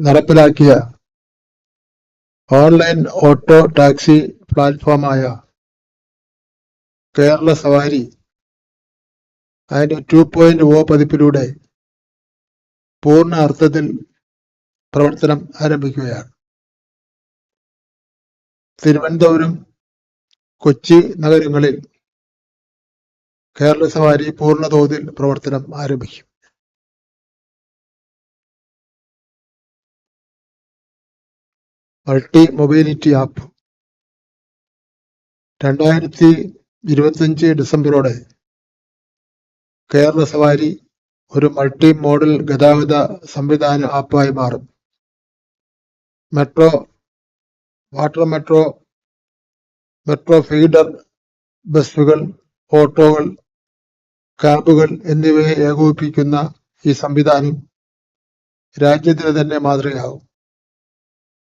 നടപ്പിലാക്കിയ online auto taxi പ്ലാറ്റ്ഫോമായ കേരള സവാരി അതിന്റെ ടു പോയിന്റ് ഒ പതിപ്പിലൂടെ പൂർണ അർത്ഥത്തിൽ പ്രവർത്തനം ആരംഭിക്കുകയാണ്. തിരുവനന്തപുരം കൊച്ചി നഗരങ്ങളിൽ കേരള സവാരി പൂർണ തോതിൽ പ്രവർത്തനം ആരംഭിക്കും. Multi mobility app. രണ്ടായിരത്തി ഇരുപത്തിയഞ്ച് ഡിസംബറോടെ കേരള സവാരി ഒരു മൾട്ടി മോഡൽ ഗതാഗത സംവിധാന ആപ്പായി മാറും. Metro water metro metro feeder ബസ്സുകൾ ഓട്ടോകൾ ക്യാബുകൾ എന്നിവയെ ഏകോപിപ്പിക്കുന്ന ഈ സംവിധാനം രാജ്യത്തിന് തന്നെ മാതൃകയാകും.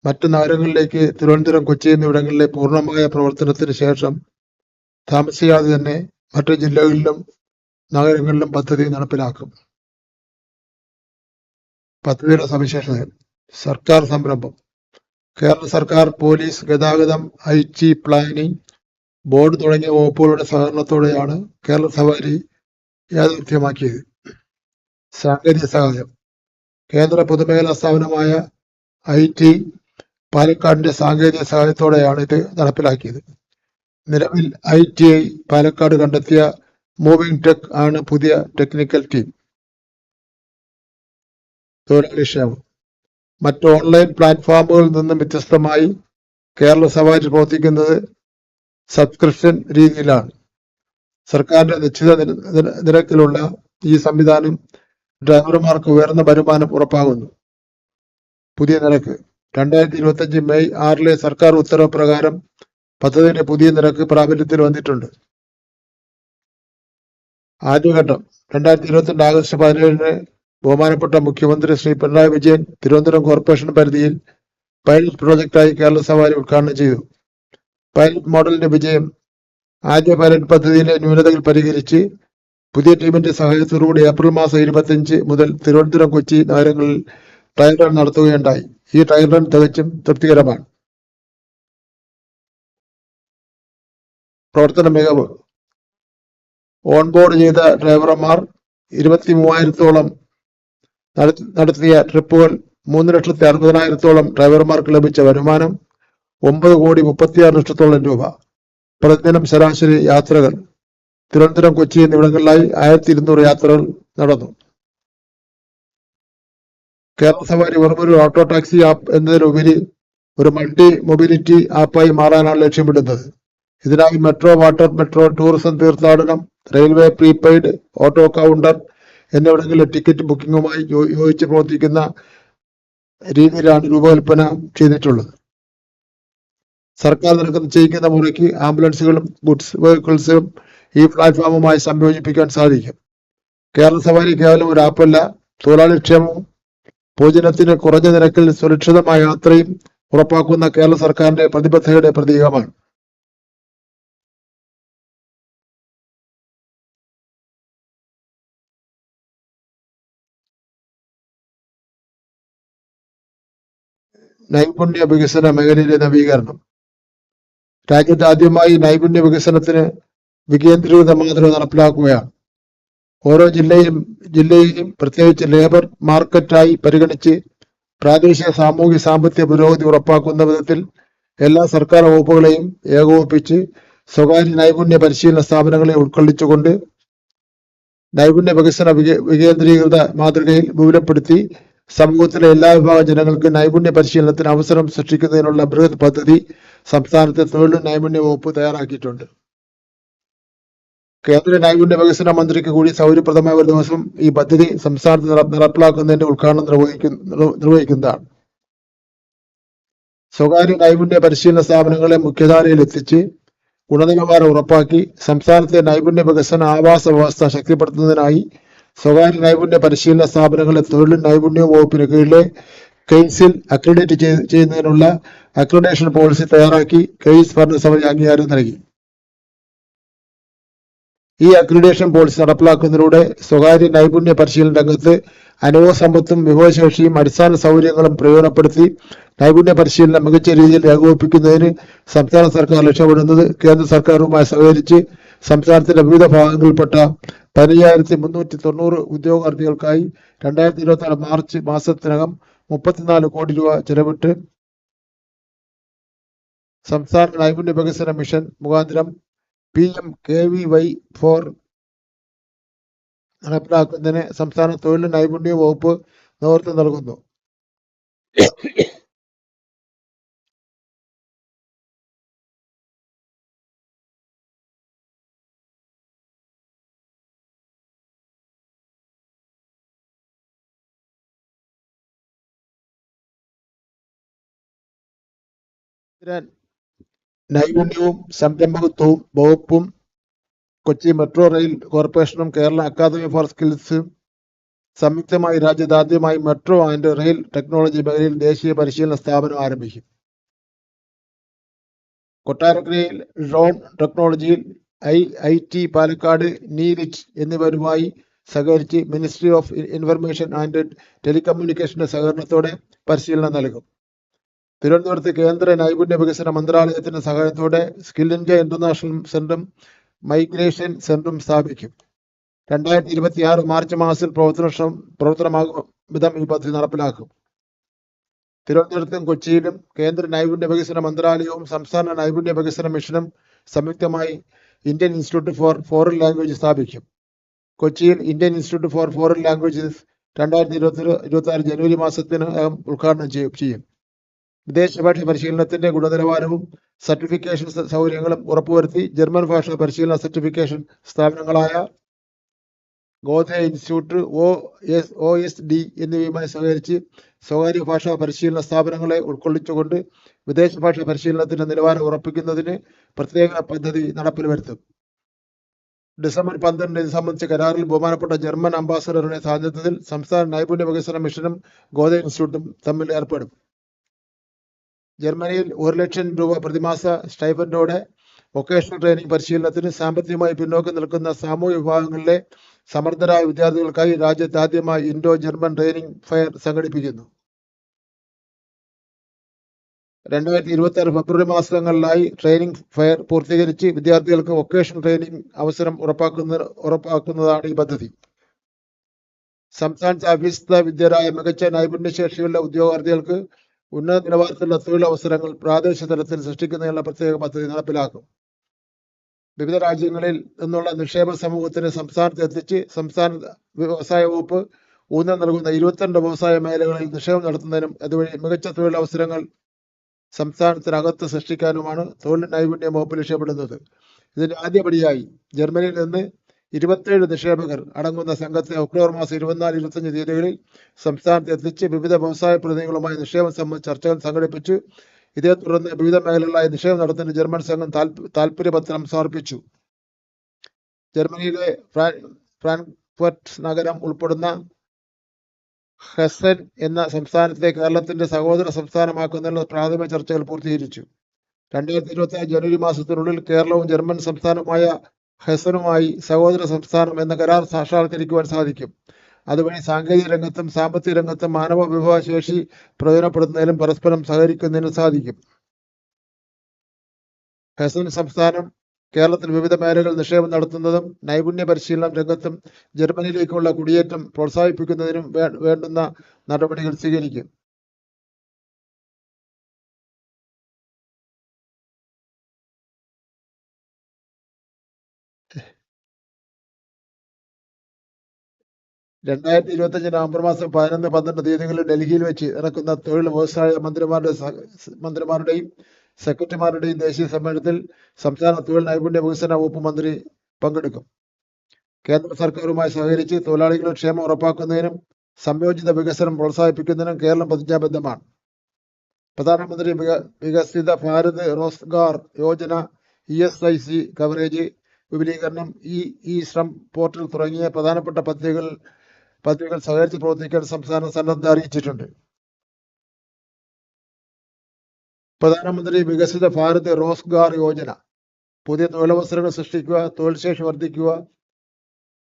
മറ്റു നഗരങ്ങളിലേക്ക് തിരുവനന്തപുരം കൊച്ചി എന്നിവിടങ്ങളിലെ പൂർണമായ പ്രവർത്തനത്തിന് ശേഷം താമസിയാതെ തന്നെ മറ്റു ജില്ലകളിലും നഗരങ്ങളിലും പദ്ധതി നടപ്പിലാക്കും. പദ്ധതിയുടെ സവിശേഷതകൾ. സർക്കാർ സംരംഭം. കേരള സർക്കാർ പോലീസ് ഗതാഗതം ഐ ടി പ്ലാനിംഗ് ബോർഡ് തുടങ്ങിയ വകുപ്പുകളുടെ സഹകരണത്തോടെയാണ് കേരള സവാരി യാഥാർത്ഥ്യമാക്കിയത്. സാങ്കേതിക സഹായം. കേന്ദ്ര പൊതുമേഖലാ സ്ഥാപനമായ ഐ ടി പാലക്കാടിന്റെ സാങ്കേതിക സഹായത്തോടെയാണ് ഇത് നടപ്പിലാക്കിയത്. നിലവിൽ ഐ ടി ഐ പാലക്കാട് കണ്ടെത്തിയ മൂവിംഗ് ടെക് ആണ് പുതിയ ടെക്നിക്കൽ ടീം തൊഴിലാളി ക്ഷേമം. മറ്റ് ഓൺലൈൻ പ്ലാറ്റ്ഫോമുകളിൽ നിന്നും വ്യത്യസ്തമായി കേരള സവാരി പ്രവർത്തിക്കുന്നത് സബ്സ്ക്രിപ്ഷൻ രീതിയിലാണ്. സർക്കാരിന്റെ നിശ്ചിത നിര- നിര- നിരക്കിലുള്ള ഈ സംവിധാനം ഡ്രൈവർമാർക്ക് ഉയർന്ന വരുമാനം ഉറപ്പാകുന്നു പുതിയ നിരക്ക്. രണ്ടായിരത്തി ഇരുപത്തിയഞ്ച് മെയ് ആറിലെ സർക്കാർ ഉത്തരവ് പ്രകാരം പദ്ധതിയുടെ പുതിയ നിരക്ക് പ്രാബല്യത്തിൽ വന്നിട്ടുണ്ട്. ആദ്യഘട്ടം രണ്ടായിരത്തി ഇരുപത്തിരണ്ട് ആഗസ്റ്റ് പതിനേഴിന് ബഹുമാനപ്പെട്ട മുഖ്യമന്ത്രി ശ്രീ പിണറായി വിജയൻ തിരുവനന്തപുരം കോർപ്പറേഷൻ പരിധിയിൽ പൈലറ്റ് പ്രോജക്റ്റായി കേരള സവാരി ഉദ്ഘാടനം ചെയ്തു. പൈലറ്റ് മോഡലിന്റെ വിജയം ആദ്യ പൈലറ്റ് പദ്ധതിയിലെ ന്യൂനതകൾ പരിഹരിച്ച് പുതിയ ടീമിന്റെ സഹായത്തോടുകൂടി ഏപ്രിൽ മാസം ഇരുപത്തിയഞ്ച് മുതൽ തിരുവനന്തപുരം കൊച്ചി നഗരങ്ങളിൽ ട്രയൽ റൺ നടത്തുകയുണ്ടായി. ഈ ട്രയൽ തികച്ചും തൃപ്തികരമാണ്. പ്രവർത്തന മികവ്. ഓൺബോർഡ് ചെയ്ത ഡ്രൈവർമാർ ഇരുപത്തി മൂവായിരത്തോളം നടത്തിയ ട്രിപ്പുകൾ മൂന്ന് ലക്ഷത്തി അറുപതിനായിരത്തോളം ഡ്രൈവർമാർക്ക് ലഭിച്ച വരുമാനം ഒമ്പത് കോടി മുപ്പത്തിയാറ് ലക്ഷത്തോളം രൂപ. പ്രതിദിനം ശരാശരി യാത്രകൾ. തിരുവനന്തപുരം കൊച്ചി എന്നിവിടങ്ങളിലായി ആയിരത്തി ഇരുന്നൂറ് യാത്രകൾ നടന്നു. കേരള സവാരി വെറുമൊരു ഓട്ടോ ടാക്സി ആപ്പ് എന്നതിലുപരി ഒരു മൾട്ടി മൊബിലിറ്റി ആപ്പായി മാറാനാണ് ലക്ഷ്യമിടുന്നത്. ഇതിനായി മെട്രോ വാട്ടർ മെട്രോ ടൂറിസം തീർത്ഥാടനം റെയിൽവേ പ്രീപെയ്ഡ് ഓട്ടോ കൗണ്ടർ എന്നിവിടങ്ങളിലെ ടിക്കറ്റ് ബുക്കിംഗുമായി യോജിച്ച് പ്രവർത്തിക്കുന്ന രീതിയിലാണ് രൂപകൽപ്പന ചെയ്തിട്ടുള്ളത്. സർക്കാർ നിരക്ക് നിശ്ചയിക്കുന്ന മുറയ്ക്ക് ആംബുലൻസുകളും ഗുഡ്സ് വെഹിക്കിൾസും ഈ പ്ലാറ്റ്ഫോമുമായി സംയോജിപ്പിക്കാൻ സാധിക്കും. കേരള സവാരി കേവലം ഒരു ആപ്പല്ല തൊഴിലാളി ക്ഷേമവും പൊതുജനത്തിന് കുറഞ്ഞ നിരക്കിൽ സുരക്ഷിതമായ യാത്രയും ഉറപ്പാക്കുന്ന കേരള സർക്കാരിന്റെ പ്രതിബദ്ധതയുടെ പ്രതീകമാണ്. നൈപുണ്യ വികസന മേഖലയിലെ നവീകരണം. രാജ്യത്ത് ആദ്യമായി നൈപുണ്യ വികസനത്തിന് വികേന്ദ്രീകൃത മാതൃക നടപ്പിലാക്കുകയാണ്. ഓരോ ജില്ലയും ജില്ലയെയും പ്രത്യേകിച്ച് ലേബർ മാർക്കറ്റായി പരിഗണിച്ച് പ്രാദേശിക സാമൂഹ്യ സാമ്പത്തിക പുരോഗതി ഉറപ്പാക്കുന്ന വിധത്തിൽ എല്ലാ സർക്കാർ വകുപ്പുകളെയും ഏകോപിപ്പിച്ച് സ്വകാര്യ നൈപുണ്യ പരിശീലന സ്ഥാപനങ്ങളെ ഉൾക്കൊള്ളിച്ചുകൊണ്ട് നൈപുണ്യ വികസന വികേ- വികേന്ദ്രീകൃത മാതൃകയിൽ വിപുലപ്പെടുത്തി സമൂഹത്തിലെ എല്ലാ വിഭാഗ ജനങ്ങൾക്ക് നൈപുണ്യ പരിശീലനത്തിന് അവസരം സൃഷ്ടിക്കുന്നതിനുള്ള ബൃഹത് പദ്ധതി സംസ്ഥാനത്തെ തൊഴിലും നൈപുണ്യ വകുപ്പ് തയ്യാറാക്കിയിട്ടുണ്ട്. കേന്ദ്ര നൈപുണ്യ വികസന മന്ത്രിക്ക് കൂടി സൗകര്യപ്രദമായ ഒരു ദിവസം ഈ പദ്ധതി സംസ്ഥാനത്ത് നട- നടപ്പിലാക്കുന്നതിന്റെ ഉദ്ഘാടനം നിർവഹിക്കുന്ന നിർവ- നിർവഹിക്കുന്നതാണ്. സ്വകാര്യ നൈപുണ്യ പരിശീലന സ്ഥാപനങ്ങളെ മുഖ്യധാരയിൽ എത്തിച്ച് ഗുണനിലവാരം ഉറപ്പാക്കി സംസ്ഥാനത്തെ നൈപുണ്യ വികസന ആവാസ വ്യവസ്ഥ ശക്തിപ്പെടുത്തുന്നതിനായി സ്വകാര്യ നൈപുണ്യ പരിശീലന സ്ഥാപനങ്ങളെ തൊഴിലും നൈപുണ്യവും വകുപ്പിന് കീഴിലെ കെയ്സിൽ അക്രഡിറ്റ് ചെയ്യുന്നതിനുള്ള അക്രഡേഷൻ പോളിസി തയ്യാറാക്കി കെയ്സ് ഭരണസമിതി അംഗീകാരം നൽകി. ഈ അക്രിഡേഷൻ പോളിസി നടപ്പിലാക്കുന്നതിലൂടെ സ്വകാര്യ നൈപുണ്യ പരിശീലന രംഗത്ത് അനുഭവ സമ്പത്തും വിഭവശേഷിയും അടിസ്ഥാന സൗകര്യങ്ങളും പ്രയോജനപ്പെടുത്തി നൈപുണ്യ പരിശീലനം മികച്ച രീതിയിൽ ഏകോപിപ്പിക്കുന്നതിന് സംസ്ഥാന സർക്കാർ ലക്ഷ്യമിടുന്നത് കേന്ദ്ര സർക്കാരുമായി സഹകരിച്ച് സംസ്ഥാനത്തിന്റെ വിവിധ ഭാഗങ്ങളിൽപ്പെട്ട പതിനയ്യായിരത്തി മുന്നൂറ്റി തൊണ്ണൂറ് ഉദ്യോഗാർത്ഥികൾക്കായി രണ്ടായിരത്തി ഇരുപത്തിനാല് മാർച്ച് മാസത്തിനകം മുപ്പത്തിനാല് കോടി രൂപ ചെലവിട്ട് സംസ്ഥാന നൈപുണ്യ വികസന മിഷൻ മുഖാന്തരം P M K V Y four നടപ്പിലാക്കുന്നതിന് സംസ്ഥാന തൊഴിൽ നൈപുണ്യ വകുപ്പ് നേതൃത്വം നൽകുന്നു. നൈപുണ്യവും സംരംഭകത്വവും വകുപ്പും കൊച്ചി മെട്രോ റെയിൽ കോർപ്പറേഷനും കേരള അക്കാദമി ഫോർ സ്കിൽസ് സംയുക്തമായി രാജ്യത്താദ്യമായി മെട്രോ ആൻഡ് റെയിൽ ടെക്നോളജി മേഖലയിൽ ദേശീയ പരിശീലന സ്ഥാപനം ആരംഭിക്കും. കൊട്ടാരക്കരയിൽ ഡ്രോൺ ടെക്നോളജിയിൽ I I T Palakkad NIELIT എന്നിവരുമായി സഹകരിച്ച് മിനിസ്ട്രി ഓഫ് ഇൻഫർമേഷൻ ആൻഡ് ടെലികമ്മ്യൂണിക്കേഷന്റെ സഹകരണത്തോടെ പരിശീലനം നൽകും. തിരുവനന്തപുരത്ത് കേന്ദ്ര നൈപുണ്യ വികസന മന്ത്രാലയത്തിന്റെ സഹായത്തോടെ സ്കിൽ ഇന്ത്യ ഇന്റർനാഷണൽ സെന്ററും മൈഗ്രേഷൻ സെന്ററും സ്ഥാപിക്കും. രണ്ടായിരത്തി ഇരുപത്തി ആറ് മാർച്ച് മാസത്തിൽ പ്രവർത്തന പ്രവർത്തനമാകും വിധം ഈ പദ്ധതി നടപ്പിലാക്കും. തിരുവനന്തപുരത്തും കൊച്ചിയിലും കേന്ദ്ര നൈപുണ്യ വികസന മന്ത്രാലയവും സംസ്ഥാന നൈപുണ്യ വികസന മിഷനും സംയുക്തമായി Indian institute for foreign language സ്ഥാപിക്കും. കൊച്ചിയിൽ Indian institute for foreign languages രണ്ടായിരത്തി ഇരുപത്തി ഇരുപത്തി ആറ് ജനുവരി മാസത്തിനകം ഉദ്ഘാടനം ചെയ്യും. വിദേശ ഭാഷ പരിശീലനത്തിന്റെ ഗുണനിലവാരവും സർട്ടിഫിക്കേഷൻ സൗകര്യങ്ങളും ഉറപ്പുവരുത്തി ജർമ്മൻ ഭാഷ പരിശീലന certification സ്ഥാപനങ്ങളായ Goethe institute O S O S D എന്നിവയുമായി സഹകരിച്ച് സ്വകാര്യ ഭാഷാ പരിശീലന സ്ഥാപനങ്ങളെ ഉൾക്കൊള്ളിച്ചുകൊണ്ട് വിദേശ ഭാഷ പരിശീലനത്തിന്റെ നിലവാരം ഉറപ്പിക്കുന്നതിന് പ്രത്യേക പദ്ധതി നടപ്പിൽ വരുത്തും. ഡിസംബർ പന്ത്രണ്ട് ഇത് സംബന്ധിച്ച കരാറിൽ ബഹുമാനപ്പെട്ട ജർമ്മൻ അംബാസഡറുടെ സാന്നിധ്യത്തിൽ സംസ്ഥാന നൈപുണ്യ വികസന മിഷനും ഗോധ ഇൻസ്റ്റിറ്റ്യൂട്ടും തമ്മിൽ ഏർപ്പെടും. ജർമ്മനിയിൽ ഒരു ലക്ഷം രൂപ പ്രതിമാസ സ്റ്റൈഫൻഡോടെ വൊക്കേഷണൽ ട്രെയിനിങ് പരിശീലനത്തിന് സാമ്പത്തികമായി പിന്നോക്കം നിൽക്കുന്ന സാമൂഹ്യ വിഭാഗങ്ങളിലെ സമർത്ഥരായ വിദ്യാർത്ഥികൾക്കായി രാജ്യത്ത് ആദ്യമായി ഇൻഡോ ജർമ്മൻ ട്രെയിനിങ് ഫെയർ സംഘടിപ്പിക്കുന്നു. രണ്ടായിരത്തി ഇരുപത്തി ആറ് ഫെബ്രുവരി മാസങ്ങളിലായി ട്രെയിനിങ് ഫെയർ പൂർത്തീകരിച്ച് വിദ്യാർത്ഥികൾക്ക് വൊക്കേഷണൽ ട്രെയിനിങ് അവസരം ഉറപ്പാക്കുന്ന ഉറപ്പാക്കുന്നതാണ് ഈ പദ്ധതി. സംസ്ഥാനത്തെ അഭ്യസ്ത വിദ്യരായ മികച്ച നൈപുണ്യശേഷിയുള്ള ഉദ്യോഗാർത്ഥികൾക്ക് ഉന്നത നിലവാരത്തിലുള്ള തൊഴിലവസരങ്ങൾ പ്രാദേശിക തലത്തിൽ സൃഷ്ടിക്കുന്നതിനുള്ള പ്രത്യേക പദ്ധതി നടപ്പിലാക്കും. വിവിധ രാജ്യങ്ങളിൽ നിന്നുള്ള നിക്ഷേപ സമൂഹത്തിന് സംസ്ഥാനത്ത് എത്തിച്ച് സംസ്ഥാന വ്യവസായ വകുപ്പ് ഊന്നൽ നൽകുന്ന ഇരുപത്തിരണ്ട് വ്യവസായ മേഖലകളിൽ നിക്ഷേപം നടത്തുന്നതിനും അതുവഴി മികച്ച തൊഴിലവസരങ്ങൾ സംസ്ഥാനത്തിനകത്ത് സൃഷ്ടിക്കാനുമാണ് തൊഴിൽ നൈപുണ്യ വകുപ്പ് ലക്ഷ്യപ്പെടുന്നത് ഇതിന്റെ ആദ്യപടിയായി ജർമ്മനിയിൽ നിന്ന് ഇരുപത്തേഴ് നിക്ഷേപകർ അടങ്ങുന്ന സംഘത്തെ ഒക്ടോബർ മാസം ഇരുപത്തിനാല് ഇരുപത്തഞ്ച് തീയതികളിൽ സംസ്ഥാനത്ത് എത്തിച്ച് വിവിധ വ്യവസായ പ്രതിനിധികളുമായി നിക്ഷേപം സംബന്ധിച്ച് ചർച്ചകൾ സംഘടിപ്പിച്ചു. ഇതേ തുടർന്ന് വിവിധ മേഖലകളിലായി നിക്ഷേപം നടത്തുന്ന ജർമ്മൻ സംഘം താല്പര്യപത്രം സമർപ്പിച്ചു. ജർമ്മനിയിലെ ഫ്രാ- ഫ്രാങ്ക്ഫർട്ട് നഗരം ഉൾപ്പെടുന്ന ഹെസൻ എന്ന സംസ്ഥാനത്തെ കേരളത്തിന്റെ സഹോദര സംസ്ഥാനമാക്കുന്നതിനുള്ള പ്രാഥമിക ചർച്ചകൾ പൂർത്തീകരിച്ചു. രണ്ടായിരത്തി ഇരുപത്തി ജനുവരി മാസത്തിനുള്ളിൽ കേരളവും ജർമ്മൻ സംസ്ഥാനമായ ഹെസനുമായി സഹോദര സംസ്ഥാനം എന്ന കരാർ സാക്ഷാത്കരിക്കുവാൻ സാധിക്കും. അതുവഴി സാങ്കേതിക രംഗത്തും സാമ്പത്തിക രംഗത്തും മാനവ വിഭവശേഷി പ്രയോജനപ്പെടുത്തുന്നതിലും പരസ്പരം സഹകരിക്കുന്നതിനും സാധിക്കും. ഹെസൻ സംസ്ഥാനം കേരളത്തിൽ വിവിധ മേഖലകളിൽ നിക്ഷേപം നടത്തുന്നതും നൈപുണ്യ പരിശീലനം രംഗത്തും ജർമ്മനിയിലേക്കുള്ള കുടിയേറ്റം പ്രോത്സാഹിപ്പിക്കുന്നതിനും വേണ്ടുന്ന നടപടികൾ സ്വീകരിക്കും. രണ്ടായിരത്തി ഇരുപത്തഞ്ച് നവംബർ മാസം പതിനൊന്ന് പന്ത്രണ്ട് തീയതികളിൽ ഡൽഹിയിൽ വെച്ച് നടക്കുന്ന തൊഴിൽ വ്യവസായ മന്ത്രിമാരുടെ മന്ത്രിമാരുടെയും സെക്രട്ടറിമാരുടെയും ദേശീയ സമ്മേളനത്തിൽ സംസ്ഥാന തൊഴിൽ നൈപുണ്യ വികസന വകുപ്പ് മന്ത്രി പങ്കെടുക്കും. കേന്ദ്ര സർക്കാരുമായി സഹകരിച്ച് തൊഴിലാളികളുടെ ക്ഷേമം ഉറപ്പാക്കുന്നതിനും സംയോജിത വികസനം പ്രോത്സാഹിപ്പിക്കുന്നതിനും കേരളം പ്രതിജ്ഞാബദ്ധമാണ്. പ്രധാനമന്ത്രി വിക- Viksit Bharat Rozgar Yojana E S I C coverage വിപുലീകരണം ഇ ഇ ശ്രം പോർട്ടൽ തുടങ്ങിയ പ്രധാനപ്പെട്ട പദ്ധതികൾ പദ്ധതികൾ സഹകരിച്ച് പ്രവർത്തിക്കാൻ സംസ്ഥാന സന്നദ്ധ അറിയിച്ചിട്ടുണ്ട്. പ്രധാനമന്ത്രി വികസിത ഭാരത് റോസ്ഗാർ യോജന. പുതിയ തൊഴിലവസരങ്ങൾ സൃഷ്ടിക്കുക തൊഴിൽ ശേഷി വർദ്ധിക്കുക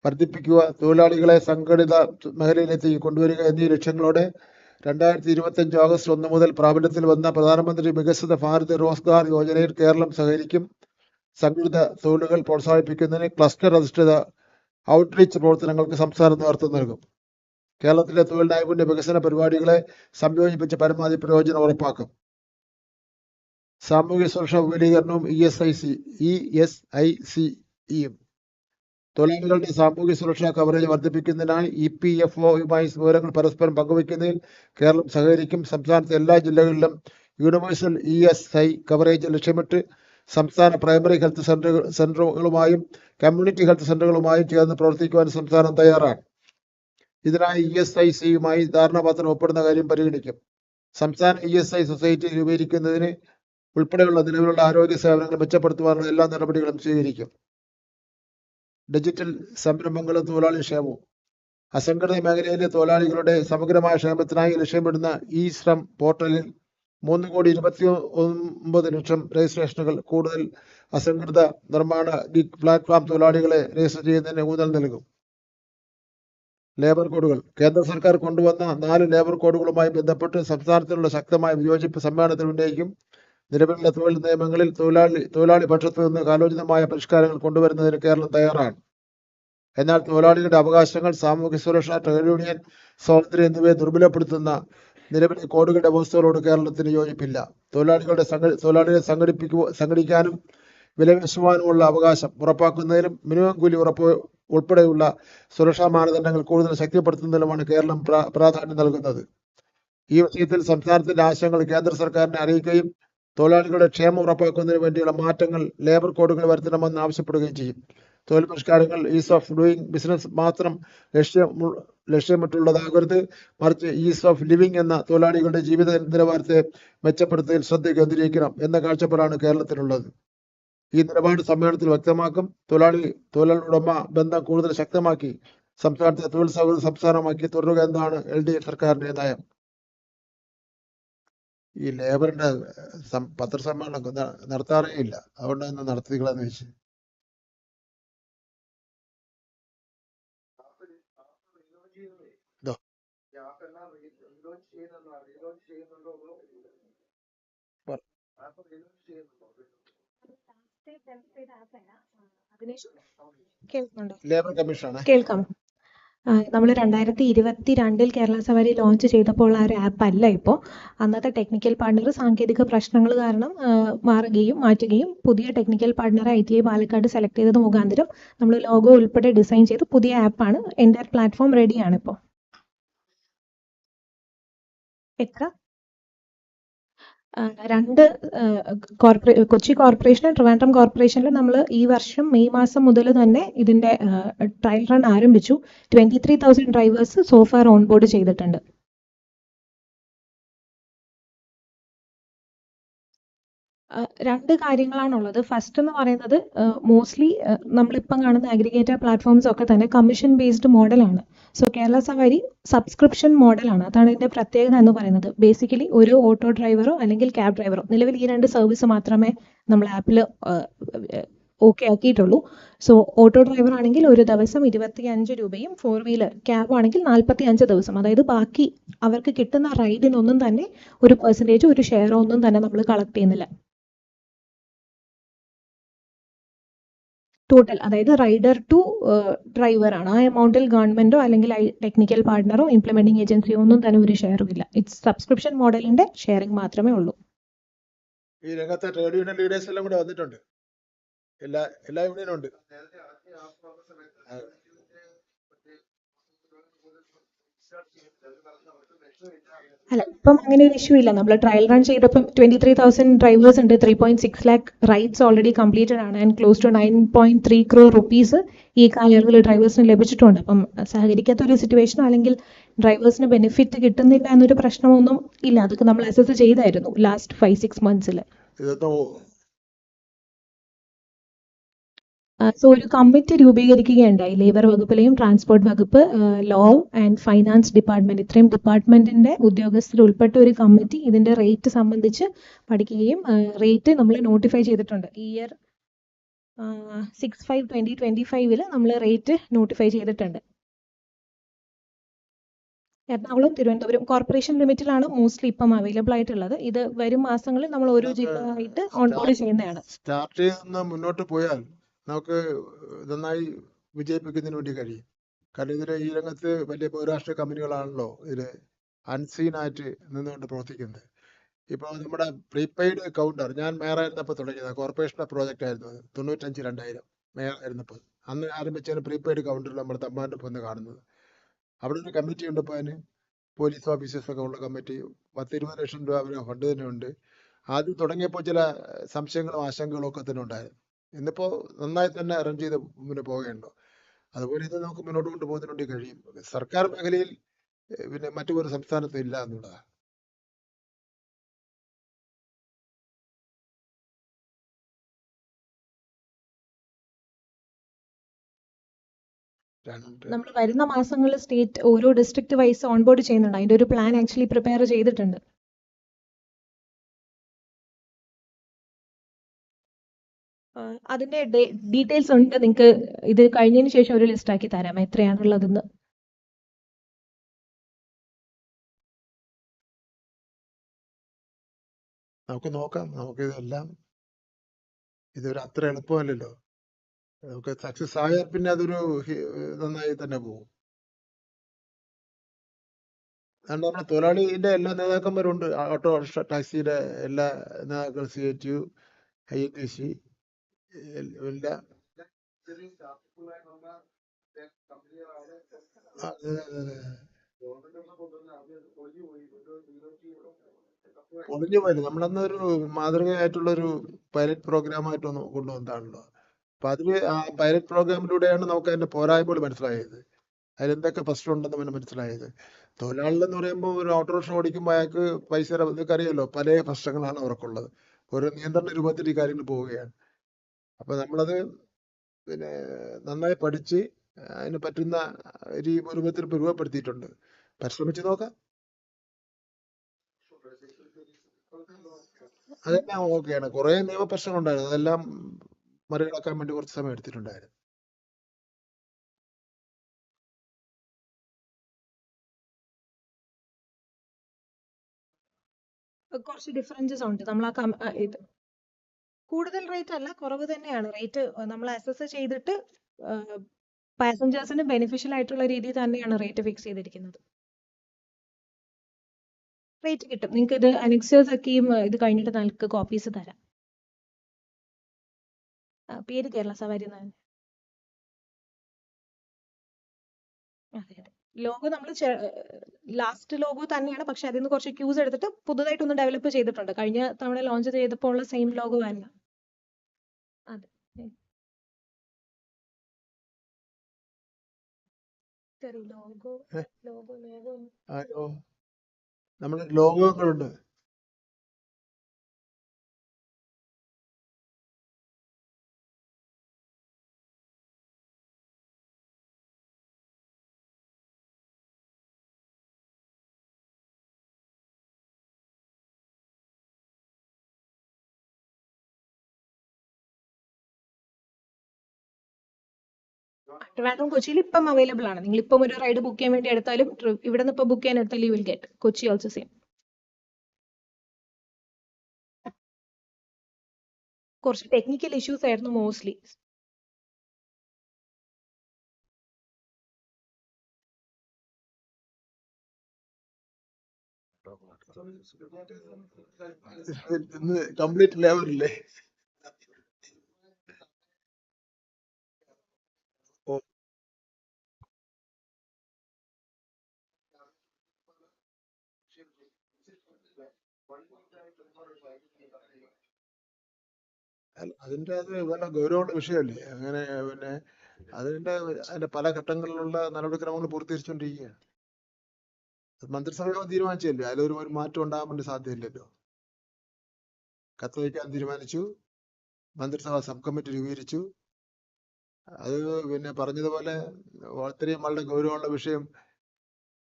വർദ്ധിപ്പിക്കുക തൊഴിലാളികളെ സംഘടിത മേഖലയിലേക്ക് കൊണ്ടുവരിക എന്നീ ലക്ഷ്യങ്ങളോടെ രണ്ടായിരത്തി ഇരുപത്തഞ്ച് ഓഗസ്റ്റ് ഒന്ന് മുതൽ പ്രാബല്യത്തിൽ വന്ന പ്രധാനമന്ത്രി വികസിത ഭാരത് റോസ്ഗാർ യോജനയിൽ കേരളം സഹകരിക്കും. സംഘടിത തൊഴിലുകൾ പ്രോത്സാഹിപ്പിക്കുന്നതിന് ക്ലസ്റ്റർ അധിഷ്ഠിത ഔട്ട്റീച്ച് പ്രവർത്തനങ്ങൾക്ക് സംസ്ഥാന നേതൃത്വം നൽകും. കേരളത്തിലെ തൊഴിൽ നൈപുണ്യ വികസന പരിപാടികളെ സംയോജിപ്പിച്ച് പരമാവധി പ്രയോജനം ഉറപ്പാക്കും. സാമൂഹ്യ സുരക്ഷാ വിപുലീകരണവും E S I C E S I C ഇയും തൊഴിലാളികളുടെ സാമൂഹ്യ സുരക്ഷാ കവറേജ് വർദ്ധിപ്പിക്കുന്നതിനായി ഇ പി എഫ് ഒയുമായി വിവരങ്ങൾ പരസ്പരം പങ്കുവയ്ക്കുന്നതിൽ കേരളം സഹകരിക്കും. സംസ്ഥാനത്തെ എല്ലാ ജില്ലകളിലും universal E S I coverage ലക്ഷ്യമിട്ട് സംസ്ഥാന പ്രൈമറി ഹെൽത്ത് സെന്ററുകൾ സെന്ററുകളുമായും കമ്മ്യൂണിറ്റി ഹെൽത്ത് സെന്ററുകളുമായും ചേർന്ന് പ്രവർത്തിക്കുവാൻ സംസ്ഥാനം തയ്യാറാണ്. ഇതിനായി ഇ എസ് ഐ സിയുമായി ധാരണാപത്രം ഒപ്പിടുന്ന കാര്യം പരിഗണിക്കും. സംസ്ഥാന ഇ എസ് ഐ സൊസൈറ്റി രൂപീകരിക്കുന്നതിന് ഉൾപ്പെടെയുള്ള നിലവിലുള്ള ആരോഗ്യ സേവനങ്ങൾ മെച്ചപ്പെടുത്തുവാനുള്ള എല്ലാ നടപടികളും സ്വീകരിക്കും. ഡിജിറ്റൽ സംരംഭങ്ങളും തൊഴിലാളി ക്ഷേമവും. അസംഘടിത മേഖലയിലെ തൊഴിലാളികളുടെ സമഗ്രമായ ക്ഷേമത്തിനായി ലക്ഷ്യമിടുന്ന ഇ ശ്രം പോർട്ടലിൽ മൂന്ന് കോടി ഇരുപത്തി ഒമ്പത് ലക്ഷം രജിസ്ട്രേഷനുകൾ കൂടുതൽ അസംഘടിത നിർമ്മാണ ഗിഗ് പ്ലാറ്റ്ഫോം തൊഴിലാളികളെ രജിസ്റ്റർ ചെയ്യുന്നതിന് ഊന്നൽ നൽകും. ലേബർ കോഡുകൾ. കേന്ദ്ര സർക്കാർ കൊണ്ടുവന്ന നാല് ലേബർ കോഡുകളുമായി ബന്ധപ്പെട്ട് സംസ്ഥാനത്തിനുള്ള ശക്തമായ വിയോജിപ്പ് സമ്മേളനത്തിൽ ഉന്നയിക്കും. നിലവിലുള്ള തൊഴിൽ നിയമങ്ങളിൽ തൊഴിലാളി തൊഴിലാളി പക്ഷത്തു നിന്ന് കാലോചിതമായ പരിഷ്കാരങ്ങൾ കൊണ്ടുവരുന്നതിന് കേരളം തയ്യാറാണ്. എന്നാൽ തൊഴിലാളികളുടെ അവകാശങ്ങൾ സാമൂഹ്യ സുരക്ഷ ട്രേഡ് യൂണിയൻ സ്വാതന്ത്ര്യം എന്നിവയെ ദുർബലപ്പെടുത്തുന്ന നിലവിലെ കോഡുകളുടെ വ്യവസ്ഥകളോട് കേരളത്തിന് യോജിപ്പില്ല. തൊഴിലാളികളുടെ തൊഴിലാളികളെ സംഘടിപ്പിക്കുക സംഘടിക്കാനും വിലപേശുവാനുമുള്ള അവകാശം ഉറപ്പാക്കുന്നതിനും മിനിമം കൂലി ഉറപ്പ് ഉൾപ്പെടെയുള്ള സുരക്ഷാ മാനദണ്ഡങ്ങൾ കൂടുതൽ ശക്തിപ്പെടുത്തുന്നതിലുമാണ് കേരളം പ്രാ- പ്രാധാന്യം നൽകുന്നത്. ഈ വിഷയത്തിൽ സംസ്ഥാനത്തിന്റെ ആശയങ്ങൾ കേന്ദ്ര സർക്കാരിനെ അറിയിക്കുകയും തൊഴിലാളികളുടെ ക്ഷേമം ഉറപ്പാക്കുന്നതിന് വേണ്ടിയുള്ള മാറ്റങ്ങൾ ലേബർ കോഡുകൾ വരുത്തണമെന്ന് ആവശ്യപ്പെടുകയും ചെയ്യും. തൊഴിൽ പരിഷ്കാരങ്ങൾ ഈസ് ഓഫ് ഡൂയിങ് ബിസിനസ് മാത്രം ലക്ഷ്യം ലക്ഷ്യമിട്ടുള്ളതാകരുത്. മറിച്ച് ഈസ് ഓഫ് ലിവിംഗ് എന്ന തൊഴിലാളികളുടെ ജീവിത നിലവാരത്തെ മെച്ചപ്പെടുത്തുന്നതിൽ ശ്രദ്ധ കേന്ദ്രീകരിക്കണം എന്ന കാഴ്ചപ്പാടാണ് കേരളത്തിലുള്ളത്. ഈ നിലപാട് സമ്മേളനത്തിൽ വ്യക്തമാക്കും. തൊഴിലാളി തൊഴിലുടമ ബന്ധം കൂടുതൽ ശക്തമാക്കി. സംസ്ഥാനത്തെ തൊഴിൽ സൗഹൃദ സംസ്ഥാനമാക്കി തുടരുക എന്നാണ് എൽ ഡി എഫ് സർക്കാരിന്റെ നയം. ഈ ലേബറിന്റെ പത്രസമ്മേളനം നടത്താറേ ഇല്ല. അതുകൊണ്ട് ഇന്ന് നടത്തിക്കളെന്ന് ലേബർ കമ്മീഷനാണ് നമ്മൾ രണ്ടായിരത്തി ഇരുപത്തി രണ്ടിൽ കേരള സവാരി ലോഞ്ച് ചെയ്തപ്പോൾ ആ ഒരു ആപ്പ് അല്ല ഇപ്പോൾ അന്നത്തെ ടെക്നിക്കൽ പാർട്ണർ സാങ്കേതിക പ്രശ്നങ്ങൾ കാരണം മാറുകയും മാറ്റുകയും പുതിയ technical partner I T I Palakkad select ചെയ്തത് മുഖാന്തരം നമ്മൾ ലോഗോ ഉൾപ്പെടെ ഡിസൈൻ ചെയ്ത് പുതിയ ആപ്പാണ് എന്റെ പ്ലാറ്റ്ഫോം റെഡിയാണ് ഇപ്പോൾ എത്ര രണ്ട് കോർപ്പറേ കൊച്ചി കോർപ്പറേഷനും ട്രിവാൻഡ്രം കോർപ്പറേഷനിലും നമ്മൾ ഈ വർഷം മെയ് മാസം മുതൽ തന്നെ ഇതിന്റെ ട്രയൽ റൺ ആരംഭിച്ചു. Twenty three thousand drivers so far on board ചെയ്തിട്ടുണ്ട്. രണ്ട് കാര്യങ്ങളാണുള്ളത്. ഫസ്റ്റ് എന്ന് പറയുന്നത് മോസ്റ്റ്ലി നമ്മളിപ്പം കാണുന്ന അഗ്രിഗേറ്റർ പ്ലാറ്റ്ഫോംസ് ഒക്കെ തന്നെ കമ്മീഷൻ ബേസ്ഡ് മോഡലാണ് സോ കേരള സവാരി സബ്സ്ക്രിപ്ഷൻ മോഡലാണ് അതാണ് ഇതിന്റെ പ്രത്യേകത എന്ന് പറയുന്നത്. ബേസിക്കലി ഒരു ഓട്ടോ ഡ്രൈവറോ അല്ലെങ്കിൽ ക്യാബ് ഡ്രൈവറോ നിലവിൽ ഈ രണ്ട് സർവീസ് മാത്രമേ നമ്മൾ ആപ്പിൽ ഓക്കെ ആക്കിയിട്ടുള്ളൂ. സോ ഓട്ടോ ഡ്രൈവർ ആണെങ്കിൽ ഒരു ദിവസം ഇരുപത്തി അഞ്ച് രൂപയും ഫോർ വീലർ ക്യാബ് ആണെങ്കിൽ നാൽപ്പത്തി അഞ്ച് ദിവസം. അതായത് ബാക്കി അവർക്ക് കിട്ടുന്ന റൈഡിനൊന്നും തന്നെ ഒരു പെർസെന്റേജ് ഒരു ഷെയറോ ഒന്നും തന്നെ നമ്മൾ കളക്ട് ചെയ്യുന്നില്ല. ടോട്ടൽ അതായത് റൈഡർ ടു ഡ്രൈവർ ആണ്. ആ എമൗണ്ടിൽ ഗവൺമെന്റോ അല്ലെങ്കിൽ ടെക്നിക്കൽ പാർട്ട്ണറോ ഇംപ്ലിമെന്റിംഗ് ഏജൻസിയോ ഒന്നും തന്നെ ഒരു ഷെയറും ഇല്ല. ഇറ്റ്സ് സബ്സ്ക്രിപ്ഷൻ മോഡലിന്റെ ഷെയറിംഗ് മാത്രമേ ഉള്ളൂ. ഈ രംഗത്തെ ട്രേഡ് യൂണിയൻ ലീഡേഴ്സ് എല്ലാം കൂടെ വന്നിട്ടുണ്ട്. എല്ലാ എല്ലാ യൂണിയനും ഉണ്ട്. അല്ല ഇപ്പം അങ്ങനെ ഒരു ഇഷ്യൂ ഇല്ല. നമ്മൾ ട്രയൽ റൺ ചെയ്തപ്പം ട്വന്റി ത്രീ തൗസൻഡ് ഡ്രൈവേഴ്സ് ഉണ്ട്. Three point six lakh rides already completed ആണ്. And close to nine point three crore rupees ഈ കാലയളവിൽ ഡ്രൈവേഴ്സിന് ലഭിച്ചിട്ടുണ്ട്. അപ്പം സഹകരിക്കാത്ത ഒരു സിറ്റുവേഷൻ അല്ലെങ്കിൽ ഡ്രൈവേഴ്സിന് ബെനിഫിറ്റ് കിട്ടുന്നില്ല എന്നൊരു പ്രശ്നമൊന്നും ഇല്ല. അതൊക്കെ നമ്മൾ അസസ് ചെയ്തായിരുന്നു ലാസ്റ്റ് ഫൈവ് സിക്സ് മന്ത്സിൽ സോ ഒരു കമ്മിറ്റി രൂപീകരിക്കുകയുണ്ടായി. ലേബർ വകുപ്പിലെയും ട്രാൻസ്പോർട്ട് വകുപ്പ് ലോ ആൻഡ് ഫൈനാൻസ് ഡിപ്പാർട്ട്മെന്റ് ഇത്രയും ഡിപ്പാർട്ട്മെന്റിന്റെ ഉദ്യോഗസ്ഥർ ഉൾപ്പെട്ട ഒരു കമ്മിറ്റി ഇതിന്റെ റേറ്റ് സംബന്ധിച്ച് പഠിക്കുകയും റേറ്റ് നമ്മൾ നോട്ടിഫൈ ചെയ്തിട്ടുണ്ട്. Year six five twenty twenty ഫൈവിൽ നമ്മൾ റേറ്റ് നോട്ടിഫൈ ചെയ്തിട്ടുണ്ട്. എറണാകുളം തിരുവനന്തപുരം കോർപ്പറേഷൻ ലിമിറ്റിലാണ് മോസ്റ്റ്ലി ഇപ്പം അവൈലബിൾ ആയിട്ടുള്ളത്. ഇത് വരും മാസങ്ങളിൽ നമ്മൾ ഓരോ ജില്ലയായിട്ട് ഓൺബോർഡ് ചെയ്യുന്നതാണ്. സ്റ്റാർട്ട് ചെയ്യുന്ന മുന്നോട്ട് പോയാൽ നമുക്ക് നന്നായി വിജയിപ്പിക്കുന്നതിന് വേണ്ടി കഴിയും. കാരണം ഇതിന് ഈ രംഗത്ത് വലിയ ബഹുരാഷ്ട്ര കമ്പനികളാണല്ലോ ഇതിൽ അൺസീൻ ആയിട്ട് നിന്നുകൊണ്ട് പ്രവർത്തിക്കുന്നത്. ഇപ്പോൾ നമ്മുടെ പ്രീപെയ്ഡ് കൗണ്ടർ ഞാൻ മേയറായിരുന്നപ്പോൾ തുടങ്ങിയത് കോർപ്പറേഷന്റെ പ്രോജക്റ്റ് ആയിരുന്നു അത് തൊണ്ണൂറ്റഞ്ച് രണ്ടായിരം മേയർ ആയിരുന്നപ്പോൾ. അന്ന് ആരംഭിച്ചതിന് പ്രീപെയ്ഡ് കൗണ്ടർ നമ്മുടെ തമ്മാന്റെ ഒന്ന് കാണുന്നത്. അവിടെ ഒരു കമ്മിറ്റി ഉണ്ട് ഇപ്പോൾ അതിന്. പോലീസ് ഓഫീസേഴ്സ് ഒക്കെ ഉള്ള കമ്മിറ്റി പത്ത് ഇരുപത് ലക്ഷം രൂപ അവരെ ഫണ്ട് തന്നെ ഉണ്ട്. ആദ്യം തുടങ്ങിയപ്പോൾ ചില സംശയങ്ങളും ആശങ്കകളും ഒക്കെ തന്നെ ഉണ്ടായിരുന്നു. ഇന്നിപ്പോൾ നന്നായി തന്നെ റൺ ചെയ്ത് മുന്നേ പോവുകയുണ്ടോ അതുപോലെ ഇത് നമുക്ക് മുന്നോട്ട് കൊണ്ടുപോകുന്നതിന് വേണ്ടി കഴിയും. സർക്കാർ മേഖലയിൽ പിന്നെ മറ്റു ഒരു സംസ്ഥാനത്തും ഇല്ല എന്നുള്ളതാണ്. നമ്മൾ വരുന്ന മാസങ്ങളിൽ സ്റ്റേറ്റ് ഓരോ ഡിസ്ട്രിക്ട് വൈസ് ഓൺബോർഡ് ചെയ്യുന്നുണ്ട്. അതിന്റെ ഒരു പ്ലാൻ ആക്ച്വലി പ്രിപ്പയർ ചെയ്തിട്ടുണ്ട്. അതിന്റെ ഡീറ്റെയിൽസ് ഉണ്ട്. നിങ്ങൾക്ക് ഇത് കഴിഞ്ഞതിന് ശേഷം ഒരു ലിസ്റ്റ് ആക്കി തരാം. എത്രയാണുള്ളതെന്ന്. നമുക്ക് നോക്കാം. നമുക്ക് ഇതെല്ലാം ഇതൊരു അത്ര എളുപ്പമല്ലല്ലോ. നമുക്ക് സക്സസ് ആയാൽ പിന്നെ അതൊരു നന്നായി തന്നെ പോകും. അതുകൊണ്ട് നമ്മുടെ തൊഴിലാളിയുടെ എല്ലാ നേതാക്കന്മാരും ഉണ്ട് ഓട്ടോ ടാക്സിയുടെ എല്ലാ നേതാക്കളും C H U I N C ഒളിഞ്ഞു പോയത്. നമ്മളന്ന് ഒരു മാതൃകയായിട്ടുള്ള ഒരു പൈലറ്റ് പ്രോഗ്രാം ആയിട്ട് ഒന്ന് കൊണ്ടുവന്നതാണല്ലോ അപ്പൊ അതിൽ ആ പൈലറ്റ് പ്രോഗ്രാമിലൂടെയാണ് നമുക്ക് അതിന്റെ പോരായ്മകൾ മനസ്സിലായത്. അതിലെന്തൊക്കെ പ്രശ്നം ഉണ്ടെന്ന് പിന്നെ മനസ്സിലായത്. തൊഴിലാളികൾ എന്ന് പറയുമ്പോൾ ഒരു ഓട്ടോറിക്ഷ ഓടിക്കുമ്പോൾ അയാൾക്ക് പൈസ ഇതൊക്കെ അറിയാലോ പല പ്രശ്നങ്ങളാണ് അവർക്കുള്ളത്. ഒരു നിയന്ത്രണ രൂപത്തിൽ ഈ കാര്യങ്ങൾ പോവുകയാണ്. അപ്പൊ നമ്മളത് പിന്നെ നന്നായി പഠിച്ച് അതിന് പറ്റുന്ന രീ രൂപത്തിൽ രൂപപ്പെടുത്തിയിട്ടുണ്ട്. പരിശ്രമിച്ചു നോക്കാം. അതെല്ലാം ഓക്കെയാണ്. കുറെ നിയമപ്രശ്നങ്ങൾ ഉണ്ടായിരുന്നു. അതെല്ലാം മറികടക്കാൻ വേണ്ടി കുറച്ച് സമയം എടുത്തിട്ടുണ്ടായിരുന്നു. കുറച്ച് ഡിഫറൻസസ് ഉണ്ട്. നമ്മൾ ആ കൂടുതൽ റേറ്റ് അല്ല കുറവ് തന്നെയാണ്. റേറ്റ് നമ്മൾ അസസ് ചെയ്തിട്ട് പാസഞ്ചേഴ്സിന് ബെനിഫിഷ്യൽ ആയിട്ടുള്ള രീതിയിൽ തന്നെയാണ് റേറ്റ് ഫിക്സ് ചെയ്തിരിക്കുന്നത്. റേറ്റ് കിട്ടും. നിങ്ങൾക്ക് ഇത് അനക്സേഴ്സ് ഒക്കെയും ഇത് കഴിഞ്ഞിട്ട് നിങ്ങൾക്ക് കോപ്പീസ് തരാം. പേര് കേരള സവാരി എന്നാണ് അതെ അതെ. ലോഗോ നമ്മൾ ലാസ്റ്റ് ലോഗോ തന്നെയാണ്. പക്ഷെ അതിൽ നിന്ന് കുറച്ച് ക്യൂസ് എടുത്തിട്ട് പുതുതായിട്ടൊന്ന് ഡെവലപ്പ് ചെയ്തിട്ടുണ്ട്. കഴിഞ്ഞ തവണ ലോഞ്ച് ചെയ്തപ്പോൾ ഉള്ള സെയിം ലോഗോ അല്ല അതെ ലോഗോ ലോഗോ ലോഗോ ലോഗോ ആ, ട്രിവാൻഡ്രം കൊച്ചിയിൽ ഇപ്പം അവൈലബിൾ ആണ്. നിങ്ങൾ ഇപ്പം ഒരു റൈഡ് ബുക്ക് ചെയ്യാൻ വേണ്ടി എടുത്താലും ഇവിടെ നിന്ന് ഇപ്പം ബുക്ക് ചെയ്യാൻ എടുത്താലും you will get Kochi also same കുറച്ച് ടെക്നിക്കൽ ഇഷ്യൂസ് ആയിരുന്നു മോസ്റ്റ്ലി കംപ്ലീറ്റ് ലെവലില്ലേ അതിന്റെ അത് വളരെ ഗൗരവമുള്ള വിഷയമല്ലേ? അങ്ങനെ പിന്നെ അതിന്റെ അതിന്റെ പല ഘട്ടങ്ങളിലുള്ള നടപടിക്രമങ്ങൾ പൂർത്തീകരിച്ചുകൊണ്ടിരിക്കുകയാണ് മന്ത്രിസഭ തീരുമാനിച്ചല്ലേ അതിലൊരു ഒരു മാറ്റം ഉണ്ടാകാൻ വേണ്ടി സാധ്യതയില്ലല്ലോ. കത്ത് വയ്ക്കാൻ തീരുമാനിച്ചു മന്ത്രിസഭ സബ് കമ്മിറ്റി രൂപീകരിച്ചു. അത് പിന്നെ പറഞ്ഞതുപോലെ ഇത്രയും വളരെ ഗൗരവമുള്ള വിഷയം.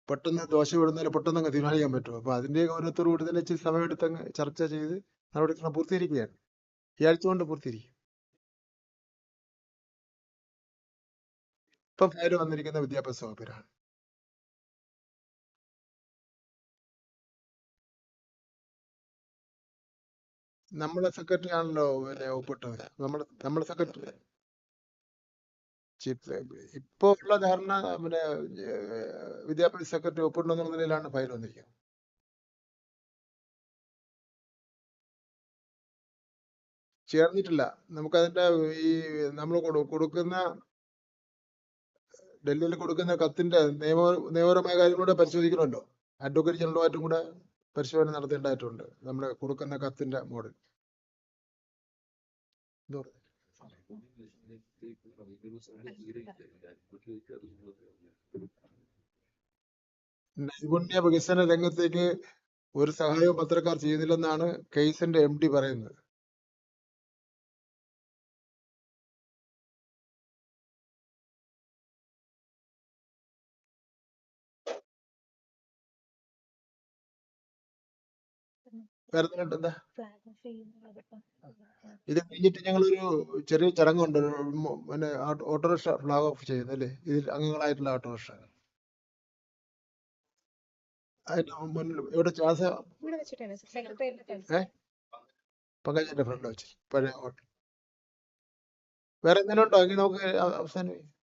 പെട്ടെന്ന് ദോശ വിടുന്നതിൽ പെട്ടെന്ന് അങ്ങ് തീരുമാനിക്കാൻ പറ്റുമോ അപ്പൊ അതിന്റെ ഗൗരവത്തോടു കൂടി തന്നെ ഇച്ചിരി സമയമെടുത്ത് ചർച്ച ചെയ്ത് നടപടിക്രമം പൂർത്തീകരിക്കുകയാണ്. വിചാരിച്ചുകൊണ്ട് ആഴ്ച പൂർത്തിയിരിക്കും ഇപ്പൊ ഫയൽ വന്നിരിക്കുന്ന വിദ്യാഭ്യാസ വകുപ്പിലാണ്. നമ്മളെ സെക്രട്ടറി ആണല്ലോ ഒപ്പിട്ടത് നമ്മുടെ നമ്മളെ സെക്രട്ടറി ചീഫ് ഇപ്പോ ഉള്ള ധാരണ പിന്നെ വിദ്യാഭ്യാസ സെക്രട്ടറി ഒപ്പിടണമെന്ന നിലയിലാണ് ഫയൽ വന്നിരിക്കുന്നത്. ചേർന്നിട്ടില്ല. നമുക്കതിന്റെ ഈ നമ്മൾ കൊടുക്കുന്ന ഡൽഹിയിൽ കൊടുക്കുന്ന കത്തിന്റെ നിയമ നിയമപരമായ കാര്യങ്ങളുടെ പരിശോധിക്കണമല്ലോ അഡ്വക്കേറ്റ് ജനറലുമായിട്ടും കൂടെ പരിശോധന നടത്തേണ്ടതായിട്ടുണ്ട് നമ്മൾ കൊടുക്കുന്ന കത്തിന്റെ മോഡൽ. നൈപുണ്യ വികസന രംഗത്തേക്ക് ഒരു സഹായവും പത്രക്കാർ ചെയ്യുന്നില്ലെന്നാണ് കേസിന്റെ എം ഡി പറയുന്നത്. വേറെ എന്തെങ്കിലും എന്താ ഇത് കഴിഞ്ഞിട്ട് ഞങ്ങളൊരു ചെറിയ ചടങ്ങുണ്ട്. ഒരു പിന്നെ ഓട്ടോറിക്ഷ ഫ്ലാഗ് ഓഫ് ചെയ്യുന്നത് അല്ലേ? ഇതിൽ അംഗങ്ങളായിട്ടുള്ള ഓട്ടോറിക്ഷ. ഇവിടെ പങ്കജിന്റെ ഫ്രണ്ട് വെച്ച് പഴയ വേറെ എന്തെങ്കിലും ഉണ്ടോ? എങ്കിൽ നമുക്ക് അവ- അവസാനം